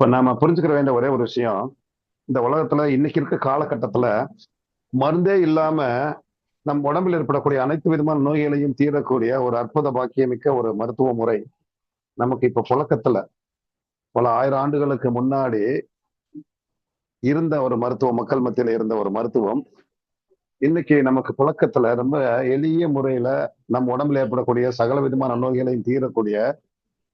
இப்போ நாம புரிஞ்சுக்கிற வேண்டிய ஒரே ஒரு விஷயம் இந்த உலகத்துல இன்னைக்கு இருக்க காலகட்டத்துல மருந்தே இல்லாம நம் உடம்பில் ஏற்படக்கூடிய அனைத்து விதமான நோய்களையும் தீரக்கூடிய ஒரு அற்புத பாக்கியமிக்க ஒரு மருத்துவ முறை நமக்கு இப்ப புழக்கத்துல பல ஆயிரம் ஆண்டுகளுக்கு முன்னாடி இருந்த ஒரு மருத்துவம் மக்கள் மத்தியில இருந்த ஒரு மருத்துவம். இன்னைக்கு நமக்கு புழக்கத்துல ரொம்ப எளிய முறையில நம் உடம்புல ஏற்படக்கூடிய சகல விதமான நோய்களையும் தீரக்கூடிய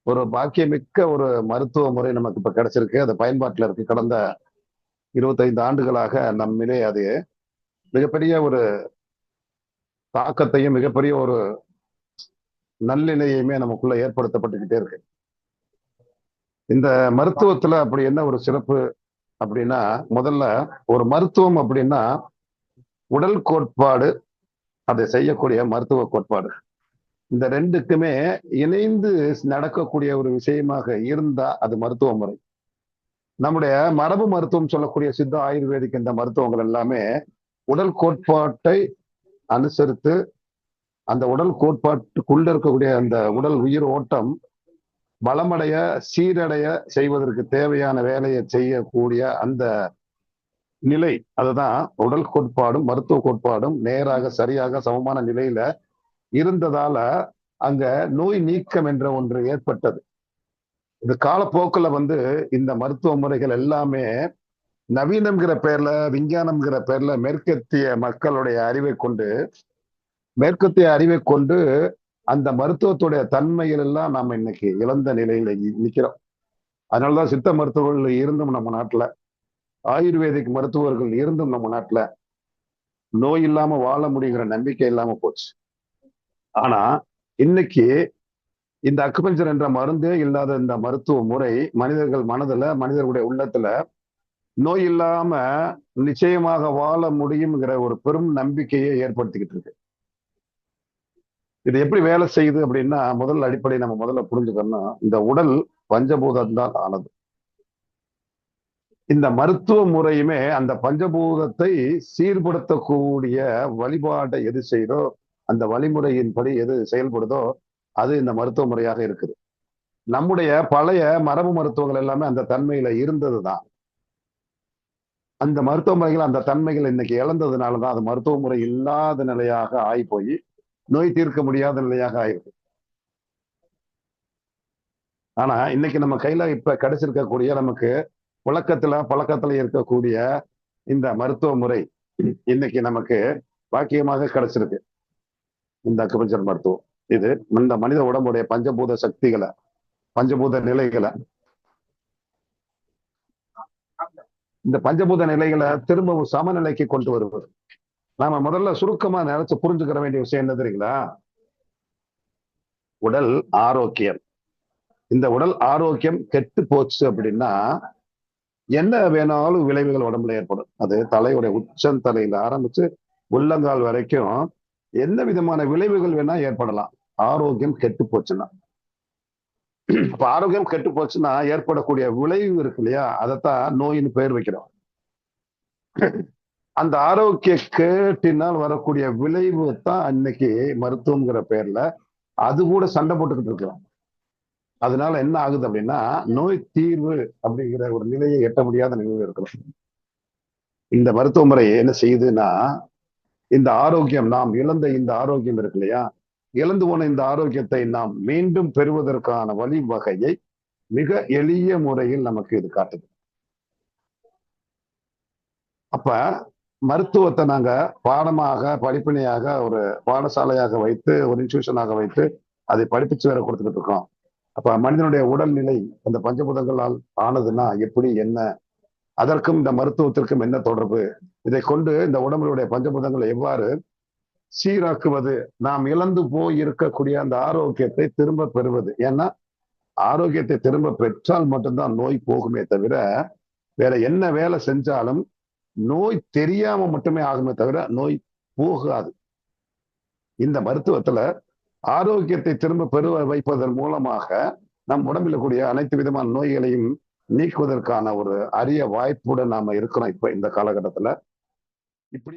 ஒரு பாக்கியமிக்க ஒரு மருத்துவ முறை நமக்கு இப்ப கிடைச்சிருக்கு. அது பயன்பாட்டுல இருக்கு. கடந்த இருபத்தைந்து ஆண்டுகளாக நம்மிலே அது மிகப்பெரிய ஒரு தாக்கத்தையும் மிகப்பெரிய ஒரு நல்லிலையுமே நமக்குள்ள ஏற்படுத்தப்பட்டுக்கிட்டே இருக்கு. இந்த மருத்துவத்துல அப்படி என்ன ஒரு சிறப்பு அப்படின்னா முதல்ல ஒரு மருத்துவம் அப்படின்னா உடல் கோட்பாடு அதை செய்யக்கூடிய மருத்துவ கோட்பாடு. இந்த ரெண்டுக்குமே இணைந்து நடக்கக்கூடிய ஒரு விஷயமாக இருந்தா அது மருத்துவ முறை. நம்முடைய மரபு மருத்துவம் சொல்லக்கூடிய சித்த ஆயுர்வேதிக் இந்த மருத்துவங்கள் எல்லாமே உடல் கோட்பாட்டை அனுசரித்து அந்த உடல் கோட்பாட்டுக்குள்ள இருக்கக்கூடிய அந்த உடல் உயிர் ஓட்டம் பலமடைய சீரடைய செய்வதற்கு தேவையான வேலையை செய்யக்கூடிய அந்த நிலை. அதுதான் உடல் கோட்பாடும் மருத்துவ கோட்பாடும் நேராக சரியாக சமமான நிலையில இருந்ததால அங்க நோய் நீக்கம் என்ற ஒன்று ஏற்பட்டது. இது காலப்போக்குல வந்து இந்த மருத்துவ முறைகள் எல்லாமே நவீனம்ங்கிற பேர்ல விஞ்ஞானம்ங்கிற பேர்ல மேற்கத்திய மக்களுடைய அறிவை கொண்டு மேற்கத்திய அறிவை கொண்டு அந்த மருத்துவத்துடைய தன்மைகள் எல்லாம் நாம இன்னைக்கு இழந்த நிலையில நிக்கிறோம். அதனாலதான் சித்த மருத்துவர்கள் இருந்தும் நம்ம நாட்டுல ஆயுர்வேதிக் மருத்துவர்கள் இருந்தும் நம்ம நாட்டுல நோய் இல்லாம வாழ முடியுங்கிற நம்பிக்கை இல்லாம போச்சு. ஆனா இன்னைக்கு இந்த அக்குபஞ்சர் என்ற மருந்தே இல்லாத இந்த மருத்துவ முறை மனிதர்கள் மனதுல மனிதர்களுடைய உள்ளத்துல நோய் இல்லாம நிச்சயமாக வாழ முடியுங்கிற ஒரு பெரும் நம்பிக்கையை ஏற்படுத்திக்கிட்டு இருக்கு. இது எப்படி வேலை செய்யுது அப்படின்னா முதல் அடிப்படை நம்ம முதல்ல புரிஞ்சுக்கணும் இந்த உடல் பஞ்சபூதம்தான் ஆனது. இந்த மருத்துவ முறையுமே அந்த பஞ்சபூதத்தை சீர்படுத்தக்கூடிய வழிபாட்டை எது செய்தோ அந்த வழிமுறையின்படி எது செயல்படுதோ அது இந்த மருத்துவ முறையாக இருக்குது. நம்முடைய பழைய மரபு மருத்துவங்கள் எல்லாமே அந்த தன்மையில இருந்தது தான் அந்த மருத்துவ முறைகள் அந்த தன்மைகள் இன்னைக்கு இழந்ததுனால தான் அது மருத்துவ முறை இல்லாத நிலையாக ஆகி போய் நோய் தீர்க்க முடியாத நிலையாக ஆயிருக்கு. ஆனா இன்னைக்கு நம்ம கையில இப்ப கிடைச்சிருக்கக்கூடிய நமக்கு புழக்கத்துல பழக்கத்துல இருக்கக்கூடிய இந்த மருத்துவ முறை இன்னைக்கு நமக்கு பாக்கியமாக கிடைச்சிருக்கு. இந்த அக்குபஞ்சர் மருத்துவம். இது இந்த மனித உடம்புடைய பஞ்சபூத சக்திகளை பஞ்சபூத நிலைகளை இந்த பஞ்சபூத நிலைகளை திரும்பவும் சமநிலைக்கு கொண்டு வருவது. நாம முதல்ல சுருக்கமா நினைச்சு புரிஞ்சுக்கிற வேண்டிய விஷயம் என்ன தெரியுங்களா? உடல் ஆரோக்கியம். இந்த உடல் ஆரோக்கியம் கெட்டு போச்சு அப்படின்னா என்ன வேணாலும் விளைவுகள் உடம்புல ஏற்படும். அது தலையுடைய உச்சந்தலையில ஆரம்பிச்சு உள்ளங்கால் வரைக்கும் எந்த விதமான விளைவுகள் வேணா ஏற்படலாம். ஆரோக்கியம் கெட்டு போச்சுன்னா. இப்ப ஆரோக்கியம் கெட்டு போச்சுன்னா ஏற்படக்கூடிய விளைவு இருக்கு இல்லையா? அதைத்தான் நோயின்னு பெயர் வைக்கிறோம். அந்த ஆரோக்கிய கேட்டினால் வரக்கூடிய விளைவு தான் இன்னைக்கு மருத்துவங்கிற பேர்ல அது கூட சண்டை போட்டுக்கிட்டு இருக்கிறோம். அதனால என்ன ஆகுது அப்படின்னா நோய் தீர்வு அப்படிங்கிற ஒரு நிலையை எட்ட முடியாத நிலையில் இருக்கிறோம். இந்த மருத்துவ முறை என்ன செய்யுதுன்னா இந்த ஆரோக்கியம் நாம் இழந்த இந்த ஆரோக்கியம் இருக்கு இல்லையா? இழந்து போன இந்த ஆரோக்கியத்தை நாம் மீண்டும் பெறுவதற்கான வழிவகையை மிக எளிய முறையில் நமக்கு இது காட்டுது. அப்ப மருத்துவத்தை நாங்க பாடமாக படிப்பினையாக ஒரு பாடசாலையாக வைத்து ஒரு இன்ஸ்டியூஷனாக வைத்து அதை படிப்பிச்சு வேற கொடுத்துக்கிட்டு இருக்கோம். அப்ப மனிதனுடைய உடல்நிலை அந்த பஞ்சபூதங்களால் ஆனதுன்னா எப்படி என்ன? அதற்கும் இந்த மருத்துவத்திற்கும் என்ன தொடர்பு? இதை கொண்டு இந்த உடம்புடைய பஞ்சபூதங்களை எவ்வாறு சீராக்குவது? நாம் இழந்து போய் இருக்கக்கூடிய அந்த ஆரோக்கியத்தை திரும்ப பெறுவது. ஏன்னா ஆரோக்கியத்தை திரும்ப பெற்றால் மட்டும்தான் நோய் போகுமே தவிர வேற என்ன வேலை செஞ்சாலும் நோய் தெரியாம மட்டுமே ஆகுமே தவிர நோய் போகாது. இந்த மருத்துவத்துல ஆரோக்கியத்தை திரும்ப பெறுவ வைப்பதன் மூலமாக நம் உடம்பில் கூடிய அனைத்து விதமான நோய்களையும் நீக்குவதற்கான ஒரு அரிய வாய்ப்புடன் நாம இருக்கிறோம் இப்ப இந்த காலகட்டத்துல. இப்படி